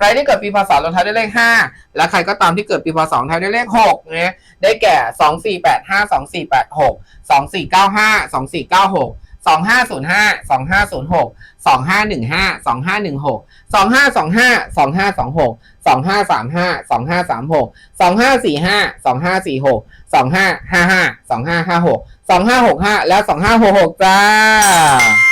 ใครที่เกิดปีพศลงท้ายด้วยเลข 5 และใครก็ตามที่เกิดปีพศท้ายด้วยเลข6เนี่ยได้แก่ 2 4 8 5 2 4 8 6 2 4 9 5 2 4 9 6 2505 2506 2515 2516 2525 2526 2535 2536 2545 2546 2555 2556 2565 และ 2566 จ้า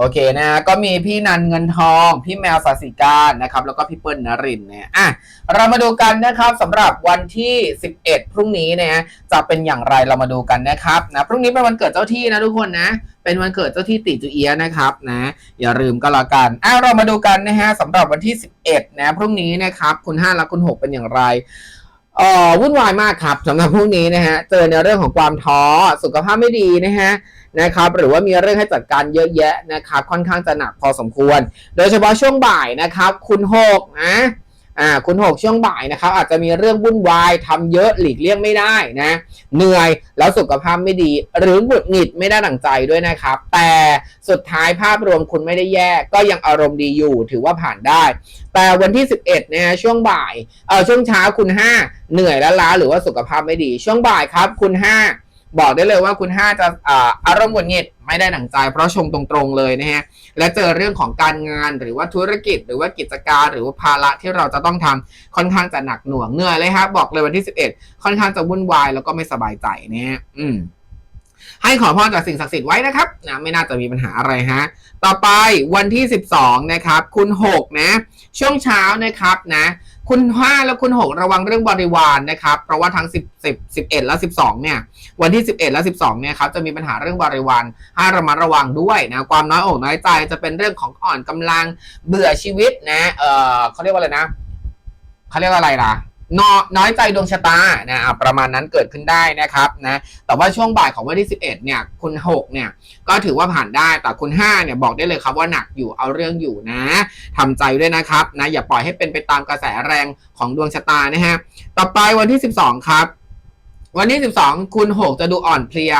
โอเคนะ ก็มีพี่นันเงินทอง พี่แมวสาสิการนะครับ แล้วก็พี่เปิ้ลนรินเนี่ยอะเรามาดูกันนะครับสำหรับวันที่ 11 พรุ่งนี้เนี่ยจะเป็นอย่างไรเรามาดูกันนะครับนะพรุ่งนี้เป็นวันเกิดเจ้าที่นะทุกคนนะ เป็นวันเกิดเจ้าที่ติจูเอียะนะครับนะอย่าลืมก็แล้วกันอะเรามาดูกันนะฮะสำหรับวันที่ 11 นะพรุ่งนี้นะครับคุณ 5 และคุณ 6 เป็นอย่างไร เอ่อวุ่นวายมากครับสำหรับพรุ่งนี้นะฮะเจอในเรื่องของความท้อสุขภาพไม่ดีนะฮะนะครับหรือว่ามีเรื่องให้จัดการเยอะแยะนะครับค่อนข้างจะหนักพอสมควร โดยเฉพาะช่วงบ่ายนะครับ คุณหกนะ อ่าคุณหกช่วงบ่ายนะครับ อาจจะมีเรื่องวุ่นวายทำเยอะหลีกเลี่ยงไม่ได้นะ เหนื่อยแล้วสุขภาพไม่ดี หรือหงุดหงิดไม่ได้ดั่งใจด้วยนะครับ แต่สุดท้ายภาพรวมคุณไม่ได้แย่ ก็ยังอารมณ์ดีอยู่ถือว่าผ่านได้ แต่วันที่ 11นะฮะช่วงบ่ายเออช่วงเช้าคุณ 5 เหนื่อยและล้าหรือว่าสุขภาพไม่ดี ช่วงบ่ายครับคุณ 5 บอกได้เลยว่าคุณ5จะอ่าอารมณ์หงุดหงิดไม่ได้ดั่งใจ เพราะชงตรงๆเลยนะฮะและเจอเรื่องของการงานหรือว่าธุรกิจ หรือว่ากิจการหรือว่าภาระที่เราจะต้องทำค่อนข้างจะหนักหน่วงเหนื่อยเลยครับบอกเลยวันที่ 11 ค่อนข้างจะวุ่นวายแล้วก็ไม่สบายใจนะฮะอืมให้ขอพรจากสิ่งศักดิ์สิทธิ์ไว้นะครับนะไม่น่าจะมีปัญหาอะไรฮะ ต่อไปวันที่ 12 นะครับ คุณ 6 นะ ช่วงเช้านะครับนะ คุณ5และคุณ6ระวังเรื่องบริวารนะครับ เพราะว่าทั้ง10 10 11และ12เนี่ย วันที่11และ12เนี่ยครับจะมีปัญหาเรื่องบริวารให้ระมัดระวังด้วยนะ ความน้อยอกน้อยใจจะเป็นเรื่องของอ่อนกำลังเบื่อชีวิตนะ เออเขาเรียกว่าอะไรนะเขาเรียกว่าอะไรล่ะ นน้อยใจดวงชะตานะอะประมาณนั้นเกิดขึ้นได้นะครับนะแต่ว่าช่วงบ่ายของวันที่ 11เนี่ยคุณ6เนี่ยก็ถือว่าผ่านได้แต่คุณ5เนี่ยบอกได้เลยครับว่าหนักอยู่เอาเรื่องอยู่นะทำใจด้วยนะครับนะอย่าปล่อยให้เป็นไปตามกระแสแรงของดวงชะตานะฮะต่อไปวันที่ 12 ครับ วันที่ 12 คุณ 6 จะดูอ่อนเพลีย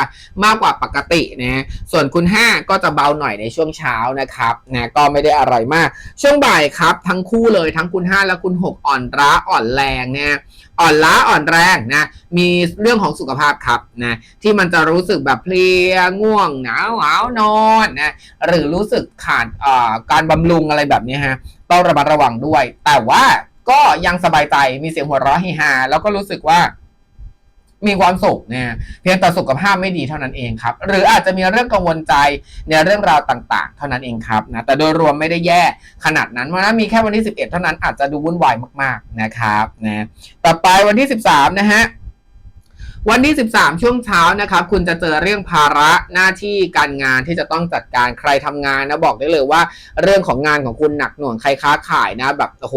มากกว่าปกตินะส่วนคุณ 5 ก็จะเบาหน่อยในช่วงเช้านะครับนะก็ไม่ได้อะไรมาก ช่วงบ่ายครับ ทั้งคู่เลยทั้งคุณ 5 และคุณ 6 อ่อนร้าอ่อนแรงเนี่ยอ่อนล้าอ่อนแรงนะมีเรื่องของสุขภาพครับนะที่มันจะรู้สึกแบบเพลียง่วงหนาวหาวนอนนะหรือรู้สึกขาดอ่าการบำรุงอะไรแบบนี้ฮะต้องระมัดระวังด้วย แต่ว่าก็ยังสบายใจมีเสียงหัวเราะเฮฮาแล้วก็รู้สึกว่า มีความสุขเนี่ยเพียงแต่สุขภาพไม่ดีเท่านั้นเองครับ หรืออาจจะมีเรื่องกังวลใจในเรื่องราวต่างๆ เท่านั้นเองครับนะแต่โดยรวมไม่ได้แย่ขนาดนั้นเพราะนั้นมีแค่วันที่ 11 เท่านั้นอาจจะดูวุ่นวายมากๆนะครับนะต่อไปวันที่ 13 นะฮะ วันที่ 13 ช่วงเช้านะครับคุณจะเจอเรื่องภาระหน้าที่การงานที่จะต้องจัดการใครทำงานนะบอกได้เลยว่า เรื่องของงานของคุณหนักหน่วงใครค้าขายนะแบบโอ้โห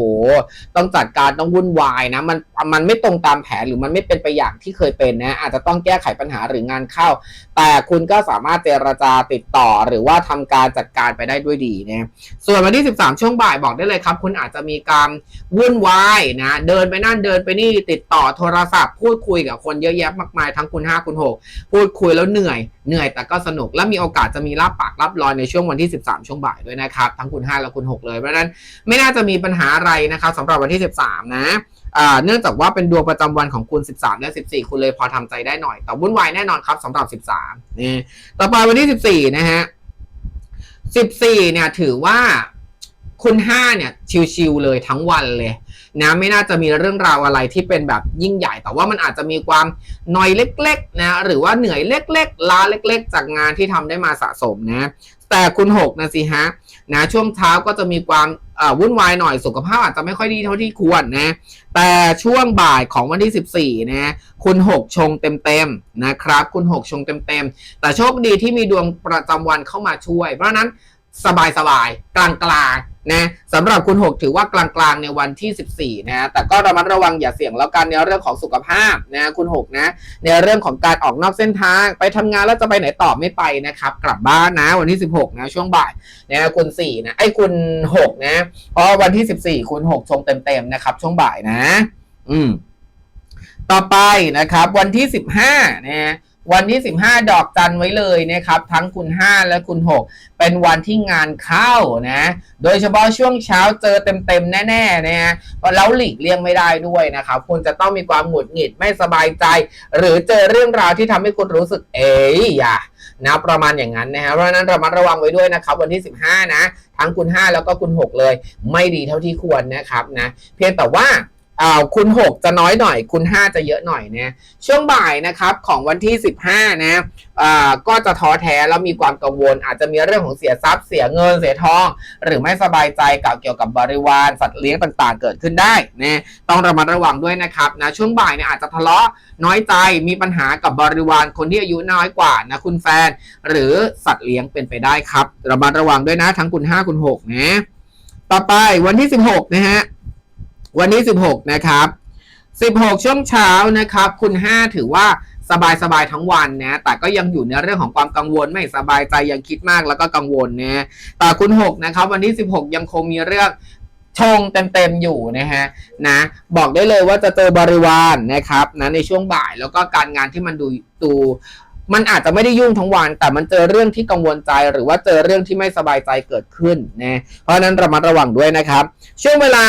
ต้องจัดการต้องวุ่นวายนะมันมันไม่ตรงตามแผนหรือมันไม่เป็นไปอย่างที่เคยเป็นนะอาจจะต้องแก้ไขปัญหาหรืองานเข้าแต่คุณก็สามารถเจรจาติดต่อหรือว่าทำการจัดการไปได้ด้วยดีนะส่วนวันที่ 13 ช่วงบ่ายบอกได้เลยครับ คุณอาจจะมีการวุ่นวายนะเดินไปนั่นเดินไปนี่ติดต่อโทรศัพท์ พูดคุยกับคนเยอะแยะมากมายทั้งคุณ 5 คุณ 6 พูดคุยแล้วเหนื่อยเหนื่อยแต่ก็สนุกและมีโอกาสจะมีรับปากรับรอยในช่วงวันที่ 13 ช่วงบ่ายด้วยนะครับ ทั้งคุณ 5 และคุณ 6 เลยเพราะนั้นไม่น่าจะมีปัญหาอะไรนะครับสำหรับวันที่ 13 นะ เนื่องจากว่าเป็นดวงประจำวันของคุณ 13 และ 14 คุณเลยพอทำใจได้หน่อย แต่วุ่นวายแน่นอนครับสำหรับ 13นี่ต่อไปวันที่ 14 นะฮะ 14 เนี่ยถือว่าคุณ5เนี่ยชิวๆเลยทั้งวันเลยนะไม่น่าจะมีเรื่องราวอะไรที่เป็นแบบยิ่งใหญ่ แต่ว่ามันอาจจะมีความหน่อยเล็กๆนะหรือว่าเหนื่อยเล็กๆล้าเล็ก ๆ จากงานที่ทำได้มาสะสมนะแต่คุณ6นะสิฮะนะช่วงเช้าก็จะมีความ วุ่นวายหน่อยสุขภาพอาจจะไม่ค่อยดีเท่าที่ควรนะ แต่ช่วงบ่ายของวันที่ 14 นะคุณ 6 ชงเต็มๆนะครับ คุณ 6 ชงเต็มๆ แต่โชคดีที่มีดวงประจำวันเข้ามาช่วย เพราะฉะนั้น สบายๆกลางๆนะสำหรับคุณ 6 ถือว่ากลางๆในวันที่ 14 นะ แต่ก็ระมัดระวังอย่าเสี่ยงแล้วกันในเรื่องของสุขภาพนะคุณ 6 นะ ในเรื่องของการออกนอกเส้นทาง ไปทำงานแล้วจะไปไหนต่อไม่ไปนะครับ กลับบ้านนะวันที่ 16 นะ ช่วงบ่ายนะคุณ 4 นะไอ้คุณ 6 นะ เพราะวันที่ 14 คุณ 6 ชงเต็มๆนะครับ ช่วงบ่ายนะ อืม ต่อไปนะครับ วันที่ 15 นะ วันที่ 15 ดอกจันไว้เลยนะครับ ทั้งคุณ 5 และคุณ 6 เป็นวันที่งานเข้านะ โดยเฉพาะช่วงเช้าเจอเต็มๆ แน่ๆนะฮะแล้วหลีกเลี่ยงไม่ได้ด้วยนะครับ คุณจะต้องมีความหงุดหงิดไม่สบายใจ หรือเจอเรื่องราวที่ทำให้คุณรู้สึกเอ๋ยอย่านะประมาณอย่างนั้นนะฮะเพราะฉะนั้นระมัดระวังไว้ด้วยนะครับ วันที่ 15 นะ ทั้งคุณ 5 แล้วก็คุณ 6 เลย ไม่ดีเท่าที่ควรนะครับนะเพียงแต่ว่า อ่าคุณ 6 จะน้อยหน่อย คุณ 5 จะเยอะหน่อยนะช่วงบ่ายนะครับของวันที่ 15 นะอ่าก็จะท้อแท้แล้วมีความกังวล อาจจะมีเรื่องของเสียทรัพย์เสียเงินเสียทอง หรือไม่สบายใจกับเกี่ยวกับบริวารสัตว์เลี้ยงต่างๆ เกิดขึ้นได้นะต้องระมัดระวังด้วยนะครับนะช่วงบ่ายเนี่ยอาจจะทะเลาะน้อยใจมีปัญหากับบริวารคนที่อายุน้อยกว่านะคุณแฟน หรือสัตว์เลี้ยงเป็นไปได้ครับ ระมัดระวังด้วยนะทั้งคุณ 5 คุณ 6 นะต่อไปวันที่ 16 นะฮะ วันที่16 นะครับ 16 ช่วงเช้านะครับ คุณ 5 ถือว่าสบายสบายทั้งวันนะ แต่ก็ยังอยู่ในเรื่องของความกังวลไม่สบายใจยังคิดมากแล้วก็กังวลนะแต่คุณ 6 นะครับ วันที่16 ยังคงมีเรื่องชงเต็มๆอยู่นะฮะนะบอกได้เลยว่าจะเจอบริวารนะครับนะในช่วงบ่ายแล้วก็การงานที่มันดูดู มันอาจจะไม่ได้ยุ่งทั้งวัน แต่มันเจอเรื่องที่กังวลใจหรือว่าเจอเรื่องที่ไม่สบายใจเกิดขึ้นนะเพราะฉะนั้นระมัดระวังด้วยนะครับ ช่วงเวลา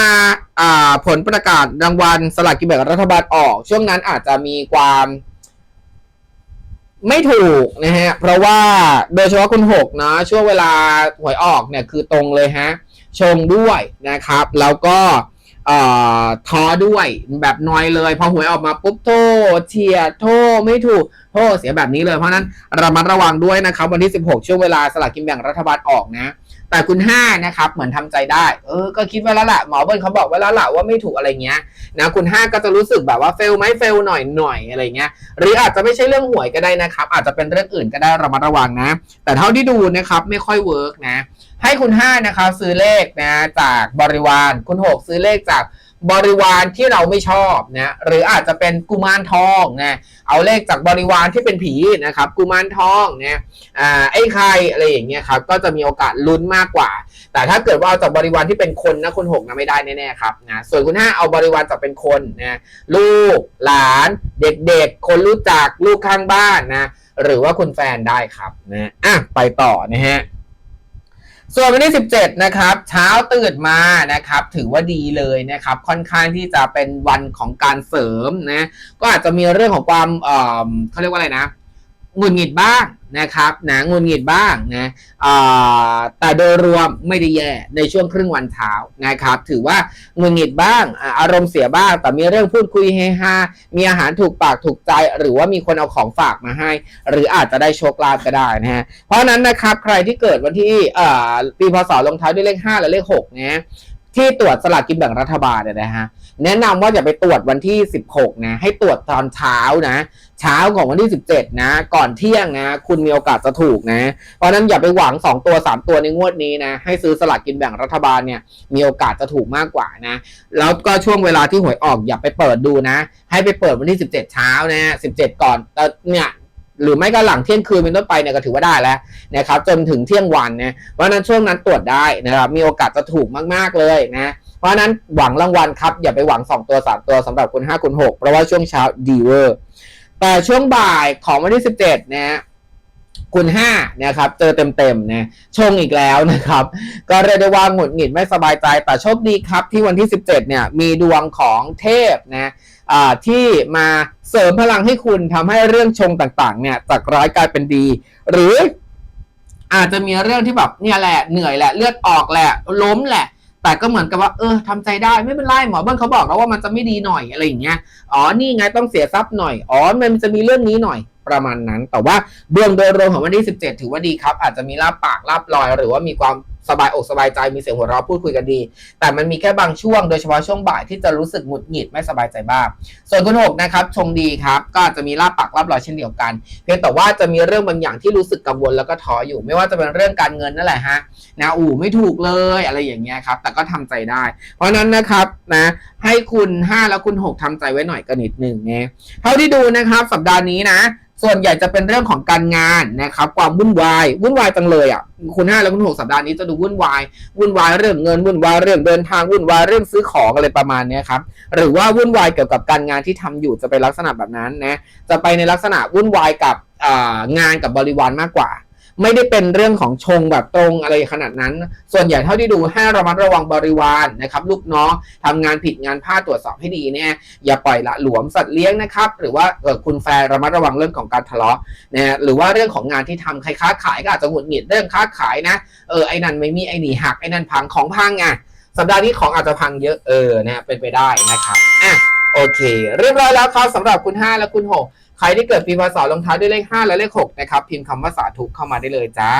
อ่าผลประกาศรางวัลสลากกินแบ่งรัฐบาลออก ช่วงนั้นอาจจะมีความไม่ถูกนะฮะ เพราะว่าโดยเฉพาะคุณหกนะช่วงเวลาหวยออกเนี่ยคือตรงเลยฮะ ชงด้วยนะครับ แล้วก็ เอ่อท้อด้วยแบบน้อยเลย พอหวยออกมาปุ๊บโทษเฉียดโทษไม่ถูกโทษเสียแบบนี้เลยเพราะฉะนั้นระมัดระวังด้วยนะครับวันที่ 16 ช่วงเวลาสลากกินแบ่งรัฐบาลออกนะ แต่คุณห้านะครับเหมือนทำใจได้ เออ ก็คิดไว้แล้วล่ะหมอเบิร์นเขาบอกไว้แล้วล่ะว่าไม่ถูกอะไรเงี้ยนะคุณห้าก็จะรู้สึกแบบว่าเฟลไหมเฟลหน่อยหน่อยอะไรเงี้ยหรืออาจจะไม่ใช่เรื่องหวยก็ได้นะครับ อาจจะเป็นเรื่องอื่นก็ได้ระมัดระวังนะ แต่เท่าที่ดูนะครับไม่ค่อยเวิร์กนะให้คุณห้านะครับซื้อเลขนะจากบริวาร คุณหกซื้อเลขจาก บริวารที่เราไม่ชอบนะหรืออาจจะเป็นกุมารทองนะเอาเลขจากบริวารที่เป็นผีนะครับกุมารทองนี่ยอ่าไอ้ใครอะไรอย่างเงี้ยครับก็จะมีโอกาสลุ้นมากกว่า แต่ถ้าเกิดว่าเอาจากบริวารที่เป็นคนนะคุณหกนะไม่ได้แน่ๆครับนะส่วนคุณห้าเอาบริวารจากเป็นคนนะลูกหลานเด็กๆ คนรู้จักลูกข้างบ้านนะหรือว่าคุณแฟนได้ครับนะอะไปต่อนะฮะ ส่วนวันที่ 17 นะครับเช้าตื่นมานะครับ ถือว่าดีเลยนะครับ ค่อนข้างที่จะเป็นวันของการเสริมนะก็อาจจะมีเรื่องของความเอ่อเขาเรียกว่าอะไรนะหงุดหงิดบ้าง นะครับนะงุดหงิดบ้างนะแต่โดยรวมไม่ได้แย่ในช่วงครึ่งวันเช้านะครับ ถือว่างุดหงิดบ้างอารมณ์เสียบ้าง แต่มีเรื่องพูดคุยเฮฮามีอาหารถูกปากถูกใจ หรือว่ามีคนเอาของฝากมาให้ หรืออาจจะได้โชคลาภก็ได้นะฮะเพราะนั้นนะครับใครที่เกิดวันที่ปีพศลงท้ายด้วยเลข 5 และเลข6นะที่ตรวจสลากกินแบ่งรัฐบาลเนี่ยนะฮะ แนะนำว่าอย่าไปตรวจวันที่ 16 นะ ให้ตรวจตอนเช้านะ เช้าของวันที่ 17 นะ ก่อนเที่ยงนะ คุณมีโอกาสจะถูกนะ เพราะนั้นอย่าไปหวัง 2 ตัว 3 ตัวในงวดนี้นะ ให้ซื้อสลากกินแบ่งรัฐบาลเนี่ย มีโอกาสจะถูกมากกว่านะ แล้วก็ช่วงเวลาที่หวยออกอย่าไปเปิดดูนะ ให้ไปเปิดวันที่ 17 เช้านะ 17 ก่อนเอ่อเนี่ยหรือไม่ก็หลังเที่ยงคืนเป็นต้นไปเนี่ยก็ถือว่าได้แล้วนะครับจนถึงเที่ยงวันนะเพราะฉะนั้นช่วงนั้นตรวจได้นะครับมีโอกาสจะถูกมากๆเลยนะ เพราะนั้นหวังรางวัลครับ อย่าไปหวัง 2 ตัว 3 ตัวสำหรับคุณ5คุณ6 เพราะว่าช่วงเช้าดีเวอร์ แต่ช่วงบ่ายของวันที่ 17นะฮะคุณ5นะครับเจอเต็มๆนะชงอีกแล้วนะครับ ก็เรียกได้ว่าหงุดหงิดไม่สบายใจ แต่โชคดีครับที่วันที่ 17เนี่ยมีดวงของเทพนะที่มาเสริมพลังให้คุณทำให้เรื่องชงต่างๆเนี่ยจากร้ายกลายเป็นดี หรืออาจจะมีเรื่องที่แบบเนี่ยแหละเหนื่อยแหละเลือดออกแหละล้มแหละ แต่ก็เหมือนกับว่าเออทำใจได้ไม่เป็นไรหมอเบิ้ลเขาบอกแล้วว่ามันจะไม่ดีหน่อยอะไรอย่างเงี้ยอ๋อนี่ไงต้องเสียทรัพย์หน่อยอ๋อมันจะมีเรื่องนี้หน่อยประมาณนั้น แต่ว่าเบื้องโดยรวมของวันที่ 17 ถือว่าดีครับ อาจจะมีลาบปากลาบลอย หรือว่ามีความ สบายอกสบายใจมีเสียงหัวเราะพูดคุยกันดี แต่มันมีแค่บางช่วงโดยเฉพาะช่วงบ่ายที่จะรู้สึกหงุดหงิดไม่สบายใจบ้าง ส่วนคุณหกนะครับชงดีครับ ก็จะมีลาบปากลาบลอยเช่นเดียวกัน เพียงแต่ว่าจะมีเรื่องบางอย่างที่รู้สึกกังวลแล้วก็ท้ออยู่ ไม่ว่าจะเป็นเรื่องการเงินนั่นแหละฮะนะอู่ไม่ถูกเลยอะไรอย่างเงี้ยครับแต่ก็ทำใจได้ เพราะฉะนั้นนะครับนะให้คุณ 5 แล้วคุณ 6ทำใจไว้หน่อยก็นิดหนึ่งนะเท่าที่ดูนะครับสัปดาห์นี้นะ ส่วนใหญ่จะเป็นเรื่องของการงานนะครับ ความวุ่นวายวุ่นวายจังเลยอะคุณห้าและคุณหกสัปดาห์นี้จะดูวุ่นวายวุ่นวายเรื่องเงินวุ่นวายเรื่องเดินทางวุ่นวายเรื่องซื้อของอะไรประมาณนี้ครับหรือว่าวุ่นวายเกี่ยวกับการงานที่ทำอยู่จะเป็นลักษณะแบบนั้นนะจะไปในลักษณะวุ่นวายกับงานกับบริวารมากกว่า ไม่ได้เป็นเรื่องของชงแบบตรงอะไรขนาดนั้น ส่วนใหญ่เท่าที่ดูให้ระมัดระวังบริวารนะครับลูกน้องทำงานผิดงานพลาดตรวจสอบให้ดีเนี่ยอย่าปล่อยละหลวมสัตว์เลี้ยงนะครับ หรือว่าเออคุณแฟนระมัดระวังเรื่องของการทะเลาะนะหรือว่าเรื่องของงานที่ทำใครค้าขายก็อาจจะหงุดหงิดเรื่องค้าขายนะเออไอ้นั่นไม่มีไอ้นี่หักไอ้นั่นพังของพังไงสัปดาห์นี้ของอาจจะพังเยอะเออนะเป็นไปได้นะครับอะโอเค เรียบร้อยแล้วครับสำหรับคุณ 5 และคุณ 6 ใครที่เกิดปีพศลงท้ายด้วยเลข 5 และเลข 6 นะครับ พิมพ์คำว่าสาธุเข้ามาได้เลยจ้า